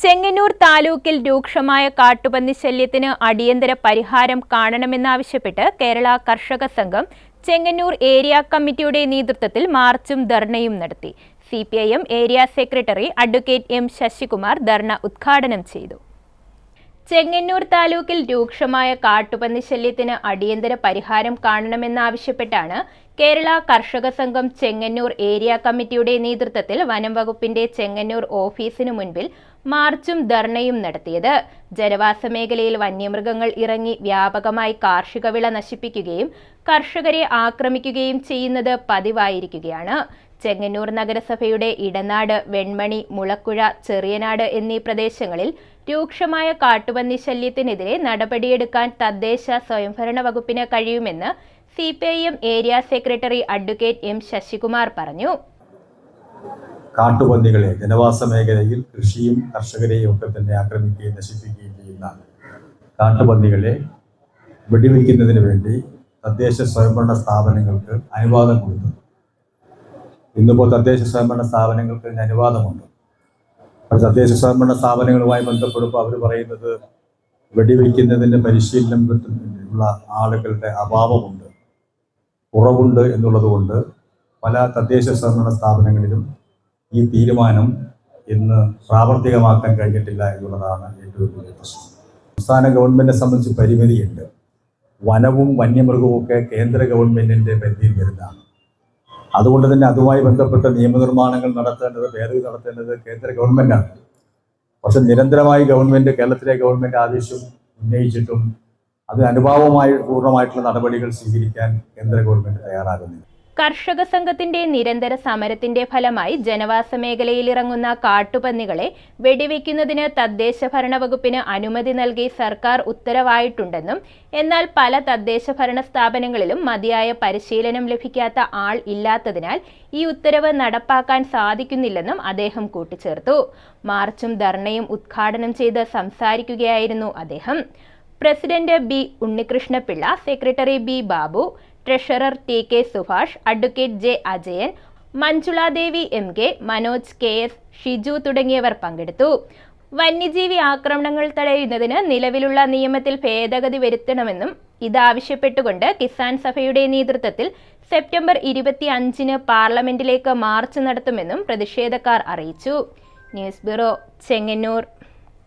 ചെങ്ങന്നൂർ താലൂക്കിൽ രൂക്ഷമായ കാട്ടുപന്നി ശല്യത്തിന് അടിയന്തര പരിഹാരം കാണണമെന്നാവശ്യപ്പെട്ട് കേരള കർഷക സംഘം ചെങ്ങന്നൂർ ഏരിയ കമ്മിറ്റിയുടെ നേതൃത്വത്തിൽ മാർച്ചും ധർണയും നടത്തി. C area secretary advocate M Sasikumar ധർണ ഉദ്ഘാടനം ചെയ്തു. ചെങ്ങന്നൂർ താലൂക്കിൽ രൂക്ഷമായ കാട്ടുപന്നി ശല്യത്തിന് അടിയന്തര പരിഹാരം കാണണമെന്നാവശ്യപ്പെട്ടാണ് കേരള കർഷക സംഘം ചെങ്ങന്നൂർ ഏരിയ കമ്മിറ്റിയുടെ നേതൃത്വത്തിൽ വനം വകുപ്പിന്റെ ചെങ്ങന്നൂർ ഓഫീസിനു മുൻപിൽ മാർച്ചും ധർണയും നടത്തിയത്. ജനവാസ മേഖലയിൽ വന്യമൃഗങ്ങൾ ഇറങ്ങി വ്യാപകമായി കാർഷിക വിള നശിപ്പിക്കുകയും കർഷകരെ ആക്രമിക്കുകയും ചെയ്യുന്നത് പതിവായിരിക്കുകയാണ്. ചെങ്ങന്നൂർ നഗരസഭയുടെ ഇടനാട് വെൺമണി മുളക്കുഴ ചെറിയനാട് എന്നീ പ്രദേശങ്ങളിൽ രൂക്ഷമായ കാട്ടുപന്നി ശല്യത്തിനെതിരെ നടപടിയെടുക്കാൻ തദ്ദേശ സ്വയംഭരണ വകുപ്പിന് കഴിയുമെന്ന് C area secretary advocate M Sasikumar പറഞ്ഞു. കാട്ടുപന്നികളെ ജനവാസ മേഖലയിൽ കൃഷിയും കർഷകരെയും ഒക്കെ തന്നെ ആക്രമിക്കുകയും നശിപ്പിക്കുകയും ചെയ്യുന്ന കാട്ടുപന്നികളെ വെടിവെക്കുന്നതിന് വേണ്ടി തദ്ദേശ സ്വയംഭരണ സ്ഥാപനങ്ങൾക്ക് അനുവാദം കൊടുത്തു ഇന്നിപ്പോൾ തദ്ദേശ സ്വയംഭരണ സ്ഥാപനങ്ങൾക്ക് അതിന് അനുവാദമുണ്ട്. അപ്പോൾ തദ്ദേശ സ്വയംഭരണ സ്ഥാപനങ്ങളുമായി ബന്ധപ്പെടുമ്പോൾ അവർ പറയുന്നത് വെടിവെക്കുന്നതിന്റെ പരിശീലനം ഉള്ള ആളുകളുടെ അഭാവമുണ്ട് കുറവുണ്ട് എന്നുള്ളതുകൊണ്ട് പല തദ്ദേശ സ്വയംഭരണ സ്ഥാപനങ്ങളിലും ഈ തീരുമാനം ഇന്ന് പ്രാവർത്തികമാക്കാൻ കഴിഞ്ഞിട്ടില്ല എന്നുള്ളതാണ് ഏറ്റവും വലിയ പ്രശ്നം. സംസ്ഥാന ഗവൺമെന്റിനെ സംബന്ധിച്ച് പരിമിതിയുണ്ട്. വനവും വന്യമൃഗവും ഒക്കെ കേന്ദ്ര ഗവൺമെന്റിന്റെ പരിധിയിൽ വരുന്നതാണ് അതുകൊണ്ട് തന്നെ അതുമായി ബന്ധപ്പെട്ട നിയമനിർമ്മാണങ്ങൾ നടത്തേണ്ടത് ഭേദഗതി നടത്തേണ്ടത് കേന്ദ്ര ഗവൺമെന്റാണ്. പക്ഷെ നിരന്തരമായി ഗവൺമെന്റ് കേരളത്തിലെ ഗവൺമെന്റ് ആവശ്യം ഉന്നയിച്ചിട്ടും അത് അനുഭാവമായി പൂർണമായിട്ടുള്ള നടപടികൾ സ്വീകരിക്കാൻ കേന്ദ്ര ഗവൺമെന്റ് തയ്യാറാകുന്നില്ല. കർഷക സംഘത്തിന്റെ നിരന്തര സമരത്തിന്റെ ഫലമായി ജനവാസ മേഖലയിൽ ഇറങ്ങുന്ന കാട്ടുപന്നികളെ വെടിവെക്കുന്നതിന് തദ്ദേശ ഭരണ വകുപ്പിന് അനുമതി നൽകി സർക്കാർ ഉത്തരവായിട്ടുണ്ടെന്നും എന്നാൽ പല തദ്ദേശ ഭരണ സ്ഥാപനങ്ങളിലും മതിയായ പരിശീലനം ലഭിക്കാത്ത ആൾ ഇല്ലാത്തതിനാൽ ഈ ഉത്തരവ് നടപ്പാക്കാൻ സാധിക്കുന്നില്ലെന്നും അദ്ദേഹം കൂട്ടിച്ചേർത്തു. മാർച്ചും ധർണയും ഉദ്ഘാടനം ചെയ്ത് സംസാരിക്കുകയായിരുന്നു അദ്ദേഹം. President B Unnikrishnapillai secretary B Babu treasurer T K Subhash advocate J Ajayan Manjuladevi M K Manoj K S Shiju തുടങ്ങിയവർ പങ്കെടുത്തു. വന്യജീവി ആക്രമണങ്ങൾ തടയുന്നതിന് നിലവിലുള്ള നിയമത്തിൽ ഭേദഗതി വരുത്തണമെന്നും ഇതാവശ്യപ്പെട്ടുകൊണ്ട് കിസാൻ സഭയുടെ നേതൃത്വത്തിൽ സെപ്റ്റംബർ ഇരുപത്തി അഞ്ചിന് പാർലമെന്റിലേക്ക് മാർച്ച് നടത്തുമെന്നും പ്രതിഷേധക്കാർ അറിയിച്ചു. News bureau Chengannur.